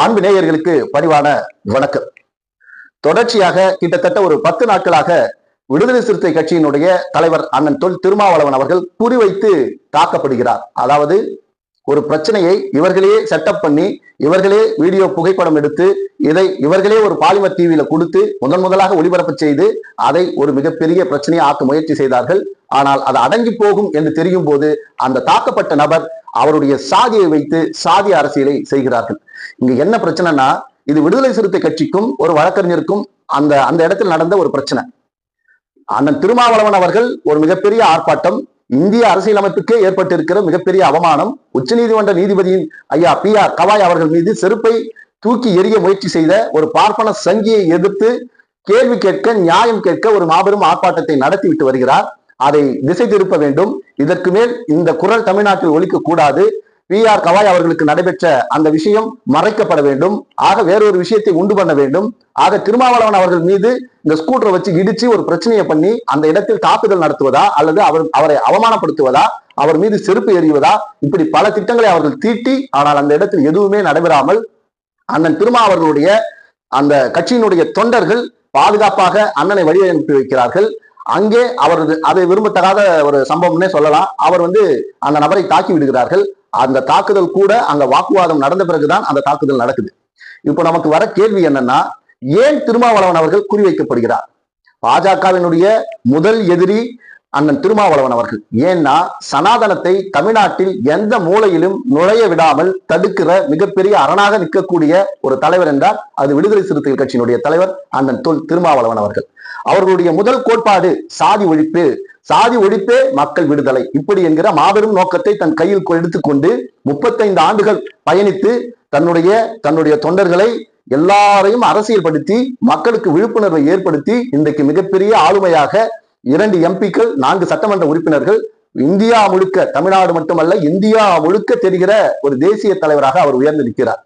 அன்பு நேயர்களுக்கு பணிவான வணக்கம். தொடர்ச்சியாக கிட்டத்தட்ட ஒரு பத்து நாட்களாக விடுதலை சிறுத்தை கட்சியினுடைய தலைவர் அண்ணன் தொல் திருமாவளவன் அவர்கள் குறிவைத்து தாக்கப்படுகிறார். அதாவது ஒரு பிரச்சனையை இவர்களே செட்டப் பண்ணி இவர்களே வீடியோ புகைப்படம் எடுத்து இதை இவர்களே ஒரு பாலிமர் டிவியில கொடுத்து முதன் முதலாக ஒளிபரப்பு செய்து அதை ஒரு மிகப்பெரிய பிரச்சனையை ஆக்க முயற்சி செய்தார்கள். ஆனால் அது அடங்கி போகும் என்று தெரியும் போது அந்த தாக்கப்பட்ட நபர் அவருடைய சாதியை வைத்து சாதி அரசியலை செய்கிறார்கள். இங்க என்ன பிரச்சனைனா இது விடுதலை சிறுத்தை கட்சிக்கும் ஒரு வழக்கறிஞருக்கும் அந்த அந்த இடத்தில் நடந்த ஒரு பிரச்சனை. அண்ணன் திருமாவளவன் அவர்கள் ஒரு மிகப்பெரிய ஆர்ப்பாட்டம் இந்திய அரசியலமைப்புக்கே ஏற்பட்டிருக்கிற மிகப்பெரிய அவமானம் உச்சநீதிமன்ற நீதிபதியின் ஐயா பி ஆர் கவாய் அவர்கள் மீது செருப்பை தூக்கி எறிய முயற்சி செய்த ஒரு பார்ப்பன சங்கியை எதிர்த்து கேள்வி கேட்க நியாயம் கேட்க ஒரு மாபெரும் ஆர்ப்பாட்டத்தை நடத்திவிட்டு வருகிறார். அதை திசை திருப்ப வேண்டும். இதற்கு மேல் இந்த குரல் தமிழ்நாட்டில் ஒழிக்க கூடாது பி ஆர் கவாய் அவர்களுக்கு நடைபெற்ற அந்த விஷயம் மறைக்கப்பட வேண்டும். ஆக வேறொரு விஷயத்தை உண்டு பண்ண வேண்டும். ஆக திருமாவளவன் அவர்கள் மீது இந்த ஸ்கூட்டரை வச்சு இடிச்சு ஒரு பிரச்சனையை பண்ணி அந்த இடத்தில் தாக்குதல் நடத்துவதா அல்லது அவர் அவரை அவமானப்படுத்துவதா? அவர் மீது செருப்பு எறிவதா? இப்படி பல திட்டங்களை அவர்கள் தீட்டி ஆனால் அந்த இடத்தில் எதுவுமே நடைபெறாமல் அண்ணன் திருமா அவர்களுடைய அந்த கட்சியினுடைய தொண்டர்கள் பாதுகாப்பாக அண்ணனை வழி அனுப்பி வைக்கிறார்கள். அங்கே அவரது அதை விரும்பத்தகாத ஒரு சம்பவம்னே சொல்லலாம். அவர் வந்து அந்த நபரை தாக்கி விடுகிறார்கள். அந்த தாக்குதல் கூட அங்க வாக்குவாதம் நடந்த பிறகுதான் அந்த தாக்குதல் நடக்குது. இப்போ நமக்கு வர கேள்வி என்னன்னா ஏன் திருமாவளவன் அவர்கள் குறிவைக்கப்படுகிறார் பாஜகவினுடைய முதல் எதிரி அண்ணன் திருமாவளவன் அவர்கள். ஏன்னா சனாதனத்தை தமிழ்நாட்டில் எந்த மூலையிலும் நுழைய விடாமல் தடுக்கிற மிகப்பெரிய அரணாக நிற்கக்கூடிய ஒரு தலைவர் என்றால் அது விடுதலை சிறுத்தைகள் கட்சியினுடைய தலைவர் அண்ணன் தொல் திருமாவளவன் அவர்கள். அவர்களுடைய முதல் கோட்பாடு சாதி ஒழிப்பு. சாதி ஒழிப்பே மக்கள் விடுதலை. இப்படி என்கிற மாபெரும் நோக்கத்தை தன் கையில் எடுத்துக்கொண்டு முப்பத்தைந்து ஆண்டுகள் பயணித்து தன்னுடைய தன்னுடைய தொண்டர்களை எல்லாரையும் அரசியல்படுத்தி மக்களுக்கு விழிப்புணர்வை ஏற்படுத்தி இன்றைக்கு மிகப்பெரிய ஆளுமையாக இரண்டு எம்பிக்கள் நான்கு சட்டமன்ற உறுப்பினர்கள் இந்தியா முழுக்க தமிழ்நாடு மட்டுமல்ல இந்தியா முழுக்க தெரிகிற ஒரு தேசிய தலைவராக அவர் உயர்ந்து நிற்கிறார்.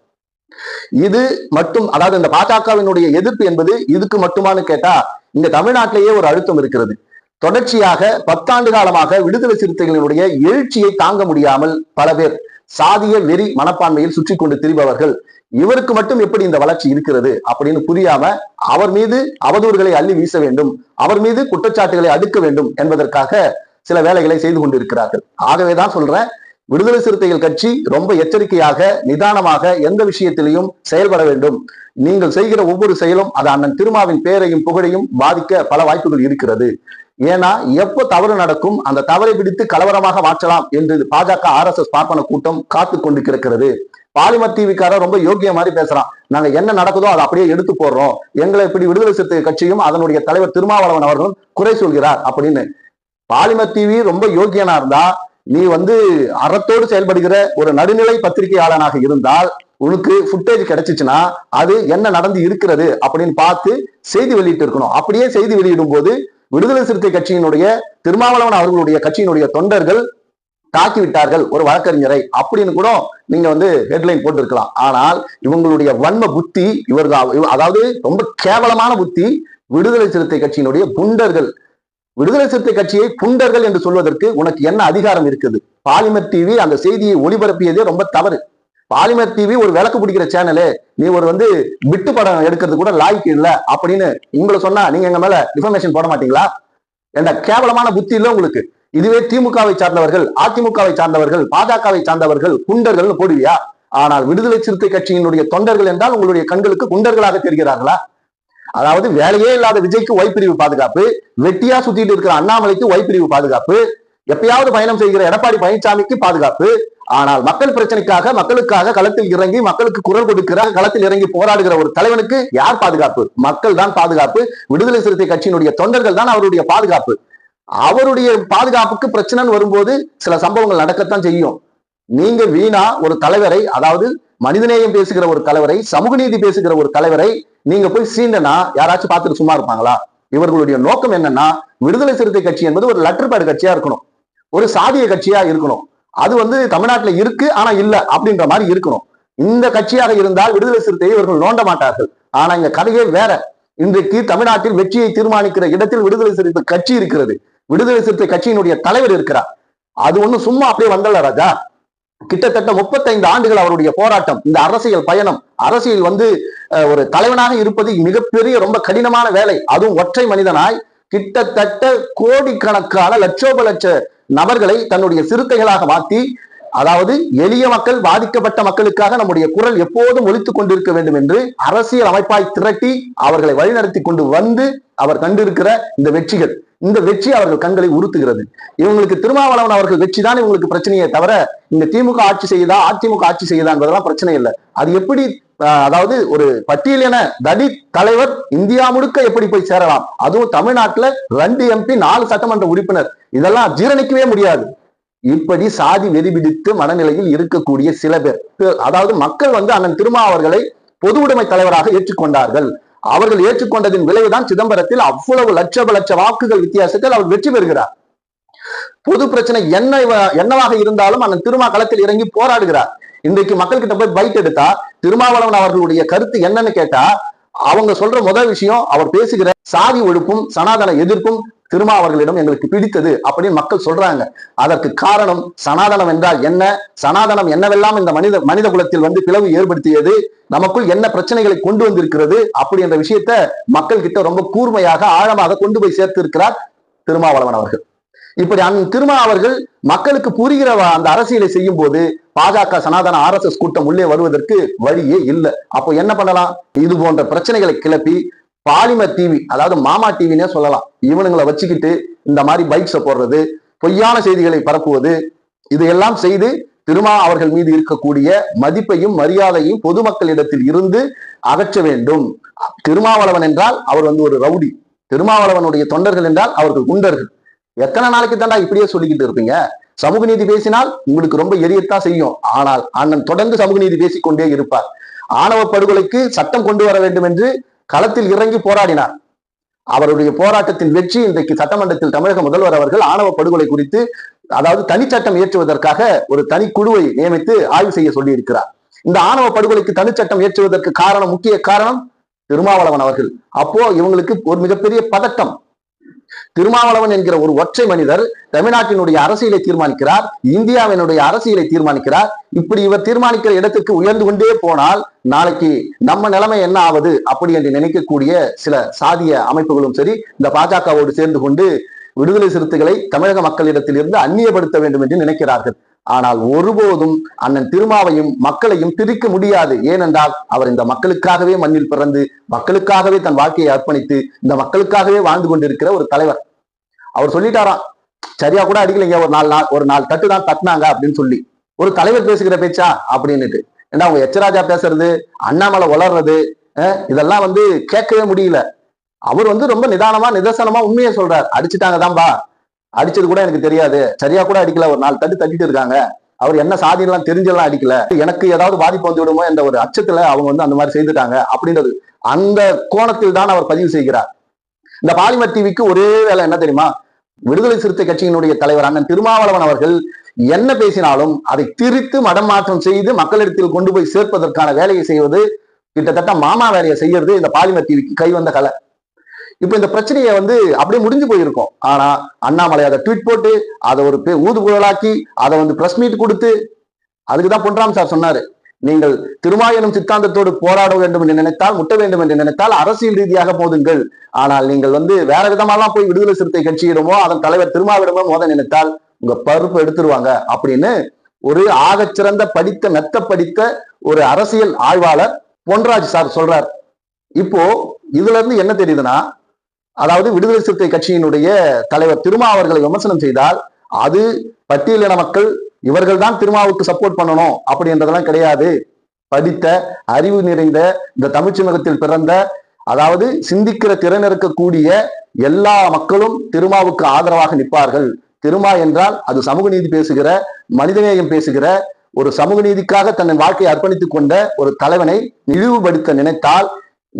இது மட்டும் அதாவது இந்த பாஜகவினுடைய எதிர்ப்பு என்பது இதுக்கு மட்டுமான்னு கேட்டா இங்க தமிழ்நாட்டிலேயே ஒரு அழுத்தம் இருக்கிறது. தொடர்ச்சியாக பத்தாண்டு காலமாக விடுதலை சிறுத்தைகளினுடைய எழுச்சியை தாங்க முடியாமல் பல பேர் சாதிய வெறி மனப்பான்மையில் சுற்றி கொண்டு திரிபவர்கள் இவருக்கு மட்டும் எப்படி இந்த வளர்ச்சி இருக்கிறது அப்படின்னு புரியாம அவர் மீது அவதூறுகளை அள்ளி வீச வேண்டும் அவர் மீது குற்றச்சாட்டுகளை அடுக்க வேண்டும் என்பதற்காக சில வேலைகளை செய்து கொண்டிருக்கிறார்கள். ஆகவேதான் சொல்றேன் விடுதலை சிறுத்தைகள் கட்சி ரொம்ப எச்சரிக்கையாக நிதானமாக எந்த விஷயத்திலையும் செயல்பட வேண்டும். நீங்கள் செய்கிற ஒவ்வொரு செயலும் அது அண்ணன் திருமாவின் பேரையும் புகழையும் பாதிக்க பல வாய்ப்புகள் இருக்கிறது. ஏன்னா எப்போ தவறு நடக்கும் அந்த தவறை பிடித்து கலவரமாக மாற்றலாம் என்று பாஜக ஆர் எஸ் எஸ் பார்ப்பன கூட்டம் காத்து கொண்டு கிடக்கிறது பாலிமர் டிவிக்காரர் ரொம்ப யோகிய மாதிரி பேசுறான். நாங்க என்ன நடக்குதோ அதை அப்படியே எடுத்து போடுறோம். எங்களை இப்படி விடுதலை சிறுத்தை கட்சியும் அதனுடைய தலைவர் திருமாவளவன் அவர்களும் குறை சொல்கிறார் அப்படின்னு. பாலிமர் டிவி ரொம்ப யோக்கியனா இருந்தா நீ வந்து அறத்தோடு செயல்படுகிற ஒரு நடுநிலை பத்திரிகையாளனாக இருந்தால் உனக்கு ஃபுட்டேஜ் கிடைச்சிச்சுன்னா அது என்ன நடந்து இருக்கிறது அப்படின்னு பார்த்து செய்தி வெளியிட்டு இருக்கணும். அப்படியே செய்தி வெளியிடும் போது விடுதலை சிறுத்தை கட்சியினுடைய திருமாவளவன் அவர்களுடைய கட்சியினுடைய தொண்டர்கள் தாக்கி விட்டார்கள் ஒரு வழக்கறிஞரை அப்படின்னு கூட நீங்க வந்து ஹெட்லைன் போட்டிருக்கலாம். ஆனால் இவங்களுடைய வன்ம புத்தி இவர்கள் அதாவது ரொம்ப கேவலமான புத்தி விடுதலை சிறுத்தை கட்சியினுடைய குண்டர்கள். விடுதலை சிறுத்தை கட்சியை புண்டர்கள் என்று சொல்வதற்கு உனக்கு என்ன அதிகாரம் இருக்குது? பாலிமர் டிவி அந்த செய்தியை ஒளிபரப்பியதே ரொம்ப தவறு. பாலிமர் டிவி ஒரு விளக்கு பிடிக்கிற சேனலு நீ ஒரு வந்து விட்டு படம் எடுக்கிறது கூட லாய்க்கு இல்லை அப்படின்னு உங்களை சொன்னா நீங்க எங்க மேல டிஃபர்மேஷன் போட மாட்டீங்களா? என்ற கேவலமான புத்தி இல்லை உங்களுக்கு. இதுவே திமுகவை சார்ந்தவர்கள் அதிமுகவை சார்ந்தவர்கள் பாஜகவை சார்ந்தவர்கள் குண்டர்கள் போடுவியா? ஆனால் விடுதலை சிறுத்தை கட்சியினுடைய தொண்டர்கள் என்றால் உங்களுடைய கண்களுக்கு குண்டர்களாக தெரிகிறார்களா? அதாவது வேலையே இல்லாத விஜய்க்கு ஒய் பாதுகாப்பு வெட்டியா சுத்திட்டு இருக்கிற அண்ணாமலைக்கு ஒய் பாதுகாப்பு எப்பயாவது பயணம் செய்கிற எடப்பாடி பழனிசாமிக்கு பாதுகாப்பு. ஆனால் மக்கள் பிரச்சனைக்காக மக்களுக்காக களத்தில் இறங்கி மக்களுக்கு குரல் கொடுக்கிற களத்தில் இறங்கி போராடுகிற ஒரு தலைவனுக்கு யார் பாதுகாப்பு? மக்கள் தான் பாதுகாப்பு. விடுதலை சிறுத்தை கட்சியினுடைய தொண்டர்கள் தான் அவருடைய பாதுகாப்பு. அவருடைய பாதுகாப்புக்கு பிரச்சனைன்னு வரும்போது சில சம்பவங்கள் நடக்கத்தான் செய்யும். நீங்க வீணா ஒரு தலைவரை அதாவது மனிதநேயம் பேசுகிற ஒரு தலைவரை சமூக நீதி பேசுகிற ஒரு தலைவரை நீங்க போய் சீண்டனா யாராச்சும் பார்த்துட்டு சும்மா இருப்பாங்களா? இவர்களுடைய நோக்கம் என்னன்னா விடுதலை சிறுத்தை கட்சி என்பது ஒரு லெட்டர் பேடு கட்சியா இருக்கணும். ஒரு சாதிய கட்சியா இருக்கணும். அது வந்து தமிழ்நாட்டில் இருக்கு ஆனா இல்ல அப்படின்ற மாதிரி இருக்கணும். இந்த கட்சியாக இருந்தால் விடுதலை சிறுத்தையை இவர்கள் நோண்ட மாட்டார்கள். ஆனா இந்த கதையே வேற. இன்றைக்கு தமிழ்நாட்டில் வெற்றியை தீர்மானிக்கிற இடத்தில் விடுதலை சிறுத்தை கட்சி இருக்கிறது. விடுதலை சிறுத்தை கட்சியினுடைய தலைவர் இருக்கிறார். அது ஒண்ணும் சும்மா அப்படியே வந்தல ராஜா. கிட்டத்தட்ட முப்பத்தைந்து ஆண்டுகள் அவருடைய போராட்டம் இந்த அரசியல் பயணம். அரசியல் வந்து ஒரு தலைவனாக இருப்பது மிகப்பெரிய ரொம்ப கடினமான வேலை. அதுவும் ஒற்றை மனிதனாய் கிட்டத்தட்ட கோடிக்கணக்கான லட்சோப லட்ச நபர்களை தன்னுடைய சிறுத்தைகளாக மாற்றி அதாவது எளிய மக்கள் பாதிக்கப்பட்ட மக்களுக்காக நம்முடைய குரல் எப்போதும் ஒழித்துக் கொண்டிருக்க வேண்டும் என்று அரசியல் அமைப்பாய் திரட்டி அவர்களை வழிநடத்தி கொண்டு வந்து அவர் கண்டிருக்கிற இந்த வெற்றிகள். இந்த வெற்றி அவர்கள் கண்களை உறுத்துகிறது. இவங்களுக்கு திருமாவளவன் அவர்கள் வெற்றி தான் இவங்களுக்கு பிரச்சனையே தவிர இந்த திமுக ஆட்சி செய்யுதா அதிமுக ஆட்சி செய்யுதா என்பதெல்லாம் பிரச்சனை இல்லை. அது எப்படி அதாவது ஒரு பட்டியலின தலித் தலைவர் இந்தியா முழுக்க எப்படி போய் சேரலாம்? அதுவும் தமிழ்நாட்டுல ரெண்டு எம்பி நாலு சட்டமன்ற உறுப்பினர். இதெல்லாம் ஜீரணிக்கவே முடியாது. இப்படி சாதி வெறிபிடித்து மனநிலையில் இருக்கக்கூடிய சில பேர் அதாவது மக்கள் வந்து அண்ணன் திருமா அவர்களை பொது உடைமை தலைவராக ஏற்றுக்கொண்டார்கள். அவர்கள் ஏற்றுக்கொண்டதின் விளைவுதான் சிதம்பரத்தில் அவ்வளவு லட்ச லட்ச வாக்குகள் வித்தியாசத்தில் அவர் வெற்றி பெறுகிறார். பொது பிரச்சனை என்ன என்னவாக இருந்தாலும் அந்த திருமா களத்தில் இறங்கி போராடுகிறார். இன்றைக்கு மக்கள் கிட்ட போய் பைட் எடுத்தா திருமாவளவன் அவர்களுடைய கருத்து என்னன்னு கேட்டா அவங்க சொல்ற முதல் விஷயம் அவர் பேசுகிற சாதி ஒழிப்பும் சனாதன எதிர்ப்பும் திருமா அவர்களிடம் எங்களுக்கு பிடித்தது அப்படின்னு மக்கள் சொல்றாங்க. அதற்கு காரணம் சனாதனம் என்றால் என்ன? சனாதனம் என்னவெல்லாம் இந்த மனித மனித குலத்தில் வந்து பிளவு ஏற்படுத்தியது? நமக்குள் என்ன பிரச்சனைகளை கொண்டு வந்திருக்கிறது? அப்படி என்ற விஷயத்த மக்கள் கிட்ட ரொம்ப கூர்மையாக ஆழமாக கொண்டு போய் சேர்த்து இருக்கிறார் திருமாவளவன் அவர்கள். இப்படி அந் திருமா அவர்கள் மக்களுக்கு புரிகிற அந்த அரசியலை செய்யும் போது பாஜக சனாதன ஆர்எஸ்எஸ் கூட்டம் உள்ளே வருவதற்கு வழியே இல்லை. அப்போ என்ன பண்ணலாம்? இது போன்ற பிரச்சனைகளை கிளப்பி பாலிமர் டிவி அதாவது மாமா டிவினே சொல்லலாம். இவனுங்களை வச்சுக்கிட்டு இந்த மாதிரி பைக்ஸை போடுறது பொய்யான செய்திகளை பரப்புவது இதையெல்லாம் செய்து திருமா அவர்கள் மீது இருக்கக்கூடிய மதிப்பையும் மரியாதையும் பொதுமக்களிடத்தில் இருந்து அகற்ற வேண்டும். திருமாவளவன் என்றால் அவர் வந்து ஒரு ரவுடி. திருமாவளவனுடைய தொண்டர்கள் என்றால் அவர்கள் குண்டர்கள். எத்தனை நாளைக்கு தாண்டா இப்படியே சொல்லிக்கிட்டு இருப்பீங்க? சமூக நீதி பேசினால் உங்களுக்கு ரொம்ப எரியத்தான் செய்யும். ஆனால் அண்ணன் தொடர்ந்து சமூக நீதி பேசிக்கொண்டே இருப்பார். ஆணவ படுகொலைக்கு சட்டம் கொண்டு வர வேண்டும் என்று களத்தில் இறங்கி போராடினார். அவருடைய போராட்டத்தின் வெற்றி இன்றைக்கு சட்டமன்றத்தில் தமிழக முதல்வர் அவர்கள் ஆணவ படுகொலை குறித்து அதாவது தனிச்சட்டம் இயற்றுவதற்காக ஒரு தனி குழுவை நியமித்து ஆய்வு செய்ய சொல்லி இருக்கிறார் இந்த ஆணவ படுகொலைக்கு தனிச்சட்டம் இயற்றுவதற்கு காரணம் முக்கிய காரணம் திருமாவளவன் அவர்கள். அப்போ இவங்களுக்கு ஒரு மிகப்பெரிய பதட்டம். திருமாவளவன் என்கிற ஒரு ஒற்றை மனிதர் தமிழ்நாட்டினுடைய அரசியலை தீர்மானிக்கிறார் இந்தியாவினுடைய அரசியலை தீர்மானிக்கிறார். இப்படி இவர் தீர்மானிக்கிற இடத்துக்கு உயர்ந்து கொண்டே போனால் நாளைக்கு நம்ம நிலைமை என்ன ஆவது அப்படி என்று நினைக்கக்கூடிய சில சாதிய அமைப்புகளும் சரி இந்த பாஜகவோடு சேர்ந்து கொண்டு விடுதலை சிறுத்தைகளை தமிழக மக்களிடத்தில் இருந்து அந்நியப்படுத்த வேண்டும் என்று நினைக்கிறார்கள். ஆனால் ஒருபோதும் அண்ணன் திருமாவையும் மக்களையும் பிரிக்க முடியாது. ஏனென்றால் அவர் இந்த மக்களுக்காகவே மண்ணில் பிறந்து மக்களுக்காகவே தன் வாழ்க்கையை அர்ப்பணித்து இந்த மக்களுக்காகவே வாழ்ந்து கொண்டிருக்கிற ஒரு தலைவர். அவர் சொல்லிட்டாராம் சரியா கூட அடிக்கலைங்க ஒரு நாலு நாள் ஒரு நாள் தட்டு தான் தட்டினாங்க அப்படின்னு சொல்லி. ஒரு தலைவர் பேசுகிற பேச்சா? அப்படின்னுட்டு. ஏன்னா அவங்க எச்சராஜா பேசுறது அண்ணாமலை வளர்றது இதெல்லாம் வந்து கேட்கவே முடியல. அவர் வந்து ரொம்ப நிதானமா நிதர்சனமா உண்மையை சொல்றார். அடிச்சுட்டாங்க தான்பா. அடிச்சது கூட எனக்கு தெரியாது. சரியா கூட அடிக்கல. ஒரு நாலு தட்டு தட்டிட்டு இருக்காங்க. அவர் என்ன சாதியெல்லாம் தெரிஞ்செல்லாம் அடிக்கல. எனக்கு ஏதாவது பாதிப்பு வந்து விடுமோ என்ற ஒரு அச்சத்துல அவங்க வந்து அந்த மாதிரி செய்துட்டாங்க அப்படின்றது அந்த கோணத்தில் தான் அவர் பதிவு செய்கிறார். இந்த பாலிமர் டிவிக்கு ஒரே வேலை என்ன தெரியுமா? விடுதலை சிறுத்தை கட்சியினுடைய தலைவர் அண்ணன் திருமாவளவன் அவர்கள் என்ன பேசினாலும் அதை திரித்து மடம் மாற்றம் செய்து மக்களிடத்தில் கொண்டு போய் சேர்ப்பதற்கான வேலையை செய்வது கிட்டத்தட்ட மாமா வேலையை செய்யறது இந்த பாலிமர் டிவிக்கு கை வந்த கலை. இப்ப இந்த பிரச்சனையை வந்து அப்படியே முடிஞ்சு போயிருக்கும். ஆனா அண்ணாமலை அதை ட்வீட் போட்டு அதை ஒரு பே- ஊதுகுழலாக்கி அதை வந்து பிரஸ் மீட் கொடுத்து அதுக்குதான் பொன்ராம் சார் சொன்னாரு. நீங்கள் திருமாயனும் சித்தாந்தத்தோடு போராட வேண்டும் என்று நினைத்தால் முட்ட வேண்டும் என்று நினைத்தால் அரசியல் ரீதியாக போதுங்கள் ஆனால் நீங்கள் வந்து வேற விதமாலாம் போய் விடுதலை சிறுத்தை கட்சியிடமோ அதன் தலைவர் திருமாவிடமோ மோத நினைத்தால் உங்க பருப்பு எடுத்துருவாங்க அப்படின்னு ஒரு ஆகச்சிறந்த படித்த மெத்த படித்த ஒரு அரசியல் ஆய்வாளர் பொன்ராஜ் சார் சொல்றார். இப்போ இதுல இருந்து என்ன தெரியுதுன்னா அதாவது விடுதலை சிறுத்தை கட்சியினுடைய தலைவர் திருமா அவர்களை விமர்சனம் செய்தால் அது பட்டியலின மக்கள் இவர்கள் தான் திருமாவுக்கு சப்போர்ட் பண்ணணும் அப்படின்றதெல்லாம் கிடையாது. படித்த அறிவு நிறைந்த இந்த தமிழ்ச்சமூகத்தில் பிறந்த அதாவது சிந்திக்கிற திறன் இருக்கக்கூடிய எல்லா மக்களும் திருமாவுக்கு ஆதரவாக நிற்பார்கள். திருமா என்றால் அது சமூக நீதி பேசுகிற மனிதநேயம் பேசுகிற ஒரு சமூக நீதிக்காக தன் வாழ்க்கையை அர்ப்பணித்துக் கொண்ட ஒரு தலைவனை இழிவுபடுத்த நினைத்தால்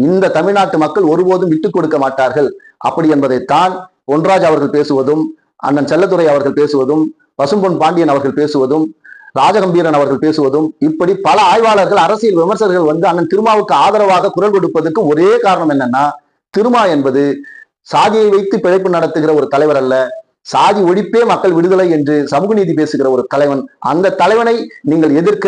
இந்த தமிழ்நாட்டு மக்கள் ஒருபோதும் விட்டுக் கொடுக்க மாட்டார்கள். அப்படி என்பதைத்தான் பொன்ராஜ் அவர்கள் பேசுவதும் அண்ணன் செல்லத்துறை அவர்கள் பேசுவதும் பசும்பொன் பாண்டியன் அவர்கள் பேசுவதும் ராஜகம்பீரன் அவர்கள் பேசுவதும் இப்படி பல ஆய்வாளர்கள் அரசியல் விமர்சகர்கள் வந்து அண்ணன் திருமாவுக்கு ஆதரவாக குரல் கொடுப்பதற்கு ஒரே காரணம் என்னன்னா திருமா என்பது சாதியை வைத்து பிழைப்பு நடத்துகிற ஒரு தலைவர் அல்ல. சாதி ஒழிப்பே மக்கள் விடுதலை என்று சமூக நீதி பேசுகிற ஒரு தலைவன். அந்த தலைவனை நீங்கள் எதிர்க்க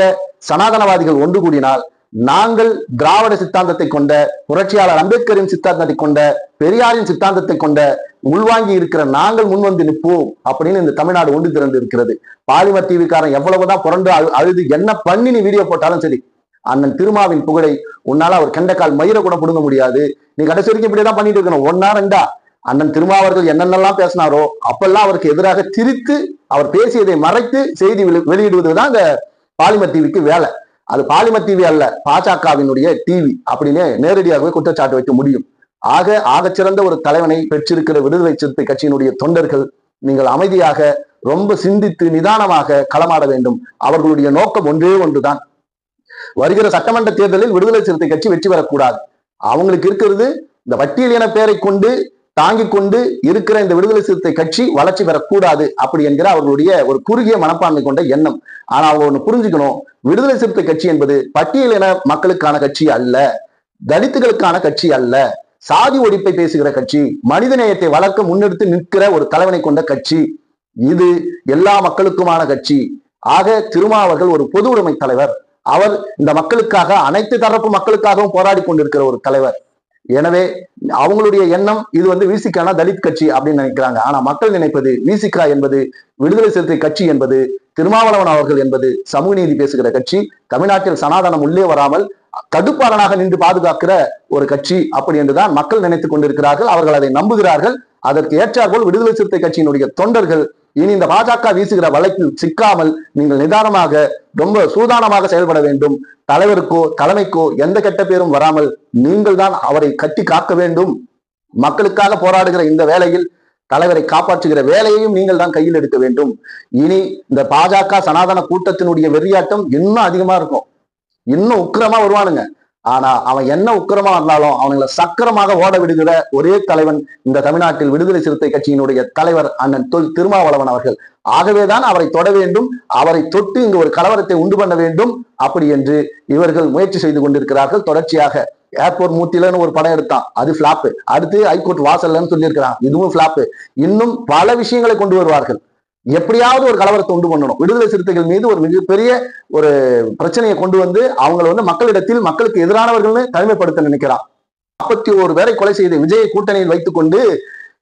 சனாதனவாதிகள் ஒன்று கூடினால் நாங்கள் திராவிட சித்தாந்தத்தை கொண்ட புரட்சியாளர் அம்பேத்கரின் சித்தாந்தத்தை கொண்ட பெரியாரின் சித்தாந்தத்தை கொண்ட உள்வாங்கி இருக்கிற நாங்கள் முன்வந்து நிற்போம் அப்படின்னு இந்த தமிழ்நாடு ஒன்று திரண்டு இருக்கிறது. பாலிமர் டிவிக்காரன் எவ்வளவுதான் புரண்டு அழுது என்ன பண்ணி நீ வீடியோ போட்டாலும் சரி அண்ணன் திருமாவின் புகழை உன்னால அவர் கண்டக்கால் மயிரை கூட புடுங்க முடியாது. நீ கடைசி வரைக்கும் இப்படிதான் பண்ணிட்டு இருக்கணும். ஒன்னா ரெண்டா? அண்ணன் திருமாவர்கள் என்னென்னலாம் பேசினாரோ அப்பெல்லாம் அவருக்கு எதிராக திரித்து அவர் பேசியதை மறைத்து செய்தி வெளி- வெளியிடுவதுதான் இந்த பாலிமர் டிவிக்கு வேலை. அது பாலிமர் டிவி அல்ல பாஜகவினுடைய டிவி அப்படின்னு நேரடியாகவே குற்றச்சாட்டு வைக்க முடியும். ஆக ஆகச்சிறந்த ஒரு தலைவனை பெற்றிருக்கிற விடுதலை சிறுத்தை கட்சியினுடைய தொண்டர்கள் நீங்கள் அமைதியாக ரொம்ப சிந்தித்து நிதானமாக களமாட வேண்டும். அவர்களுடைய நோக்கம் ஒன்றே ஒன்றுதான். வருகிற சட்டமன்ற தேர்தலில் விடுதலை சிறுத்தை கட்சி வெற்றி பெறக்கூடாது. அவங்களுக்கு இருக்கிறது இந்த பட்டியலின பேரை கொண்டு தாங்கிக் கொண்டு இருக்கிற இந்த விடுதலை சிறுத்தை கட்சி வளர்ச்சி பெறக்கூடாது அப்படி என்கிற அவர்களுடைய ஒரு குறுகிய மனப்பான்மை கொண்ட எண்ணம். ஆனா அவங்க ஒண்ணு புரிஞ்சுக்கணும். விடுதலை சிறுத்தை கட்சி என்பது பட்டியலின மக்களுக்கான கட்சி அல்ல தலித்துகளுக்கான கட்சி அல்ல சாதி ஒழிப்பை பேசுகிற கட்சி மனிதநேயத்தை வளர்க்க முன்னெடுத்து நிற்கிற ஒரு தலைவனை கொண்ட கட்சி இது எல்லா மக்களுக்குமான கட்சி. ஆக திருமாவர்கள் ஒரு பொது உடைமை தலைவர். அவர் இந்த மக்களுக்காக அனைத்து தரப்பு மக்களுக்காகவும் போராடி கொண்டிருக்கிற ஒரு தலைவர். எனவே அவங்களுடைய எண்ணம் இது வந்து விசிகானா தலித் கட்சி அப்படின்னு நினைக்கிறாங்க. ஆனா மக்கள் நினைப்பது விசிகா என்பது விடுதலை சிறுத்தை கட்சி என்பது திருமாவளவன் அவர்கள் என்பது சமூக நீதி பேசுகிற கட்சி தமிழ்நாட்டில் சனாதனம் உள்ளே வராமல் தடுப்பாளனாக நின்று பாதுகாக்கிற ஒரு கட்சி அப்படி என்றுதான் மக்கள் நினைத்துக் கொண்டிருக்கிறார்கள். அவர்கள் அதை நம்புகிறார்கள். அதற்கு ஏற்றாற்போல் விடுதலை சிறுத்தை கட்சியினுடைய தொண்டர்கள் இனி இந்த பாஜக வீசுகிற வழக்கில் சிக்காமல் நீங்கள் நிதானமாக ரொம்ப சூதானமாக செயல்பட வேண்டும். தலைவருக்கோ தலைமைக்கோ எந்த கெட்ட பேரும் வராமல் நீங்கள் தான் அவரை கட்டி காக்க வேண்டும். மக்களுக்காக போராடுகிற இந்த வேளையில் தலைவரை காப்பாற்றுகிற வேலையையும் நீங்கள் தான் கையில் எடுக்க வேண்டும். இனி இந்த பாஜக சனாதன கூட்டத்தினுடைய வெறியாட்டம் இன்னும் அதிகமா இருக்கும். இன்னும் உக்கிரமா வருவானுங்க. ஆனா அவன் என்ன உக்கிரமா வந்தாலும் அவனுங்களை சக்கரமாக ஓட விடுகிற ஒரே தலைவன் இந்த தமிழ்நாட்டில் விடுதலை சிறுத்தை கட்சியினுடைய தலைவர் அண்ணன் தொல் திருமாவளவன் அவர்கள். ஆகவேதான் அவரை தொட வேண்டும் அவரை தொட்டு இங்கு ஒரு கலவரத்தை உண்டு பண்ண வேண்டும் அப்படி என்று இவர்கள் முயற்சி செய்து கொண்டிருக்கிறார்கள். தொடர்ச்சியாக ஏர்போர்ட் மூத்திலன்னு ஒரு படம் எடுத்தான். அது பிளாப் அடுத்து ஹைகோர்ட் வாசல்லன்னு சொல்லியிருக்கிறான். இதுவும் பிளாப் இன்னும் பல விஷயங்களை கொண்டு வருவார்கள். எப்படியாவது ஒரு கலவரத்தை உண்டு பண்ணணும். விடுதலை சிறுத்தைகள் மீது ஒரு மிகப்பெரிய ஒரு பிரச்சனையை கொண்டு வந்து அவங்களை வந்து மக்களிடத்தில் மக்களுக்கு எதிரானவர்கள்னு தனிமைப்படுத்த நினைக்கிறான். நாற்பத்தி ஒரு பேரை கொலை செய்த விஜய கூட்டணியில் வைத்துக்கொண்டு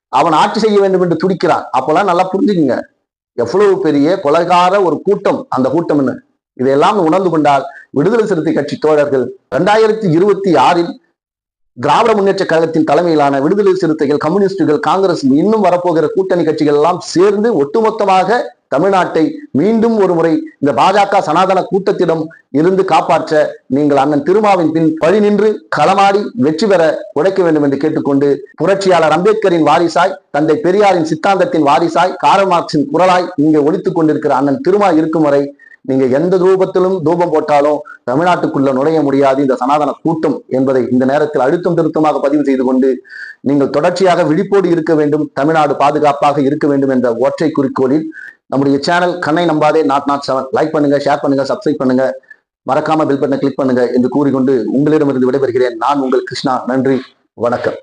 அவன் ஆட்சி செய்ய வேண்டும் என்று துடிக்கிறான். அப்பெல்லாம் நல்லா புரிஞ்சுக்குங்க. எவ்வளவு பெரிய கொலைகார ஒரு கூட்டம் அந்த கூட்டம்னு. இதையெல்லாம் உணர்ந்து கொண்டால் விடுதலை சிறுத்தை கட்சி தோழர்கள் இரண்டாயிரத்தி இருபத்தி ஆறில் திராவிட முன்னேற்ற கழகத்தின் தலைமையிலான விடுதலை சிறுத்தைகள் கம்யூனிஸ்டுகள் காங்கிரஸ் இன்னும் வரப்போகிற கூட்டணி கட்சிகள் எல்லாம் சேர்ந்து ஒட்டுமொத்தமாக தமிழ்நாட்டை மீண்டும் ஒரு முறை இந்த பாஜக சனாதன கூட்டத்திடம் இருந்து காப்பாற்ற நீங்கள் அண்ணன் திருமாவின் பின் பழி நின்று களமாடி வெற்றி பெற உழைக்க வேண்டும் என்று கேட்டுக்கொண்டு புரட்சியாளர் அம்பேத்கரின் வாரிசாய் தந்தை பெரியாரின் சித்தாந்தத்தின் வாரிசாய் காரல் மார்க்சின் குரலாய் இங்கே ஒழித்துக் கொண்டிருக்கிற அண்ணன் திருமா இருக்கும் வரை நீங்க எந்த ரூபத்திலும் தூபம் போட்டாலும் தமிழ்நாட்டுக்குள்ள நுழைய முடியாது. இந்த சனாதன கூட்டம் என்பதை இந்த நேரத்தில் அழுத்தம் திருத்தமாக பதிவு செய்து கொண்டு நீங்கள் தொடர்ச்சியாக விழிப்போடு இருக்க வேண்டும் தமிழ்நாடு பாதுகாப்பாக இருக்க வேண்டும் என்ற ஒற்றை குறிக்கோளில் நம்முடைய சேனல் கண்ணை நம்பாதே நாட் நாட் செவன் லைக் பண்ணுங்க ஷேர் பண்ணுங்க சப்ஸ்கிரைப் பண்ணுங்க. மறக்காம பில் பண்ண கிளிக் பண்ணுங்க என்று கூறிக்கொண்டு உங்களிடமிருந்து விடைபெறுகிறேன். நான் உங்கள் கிருஷ்ணா. நன்றி. வணக்கம்.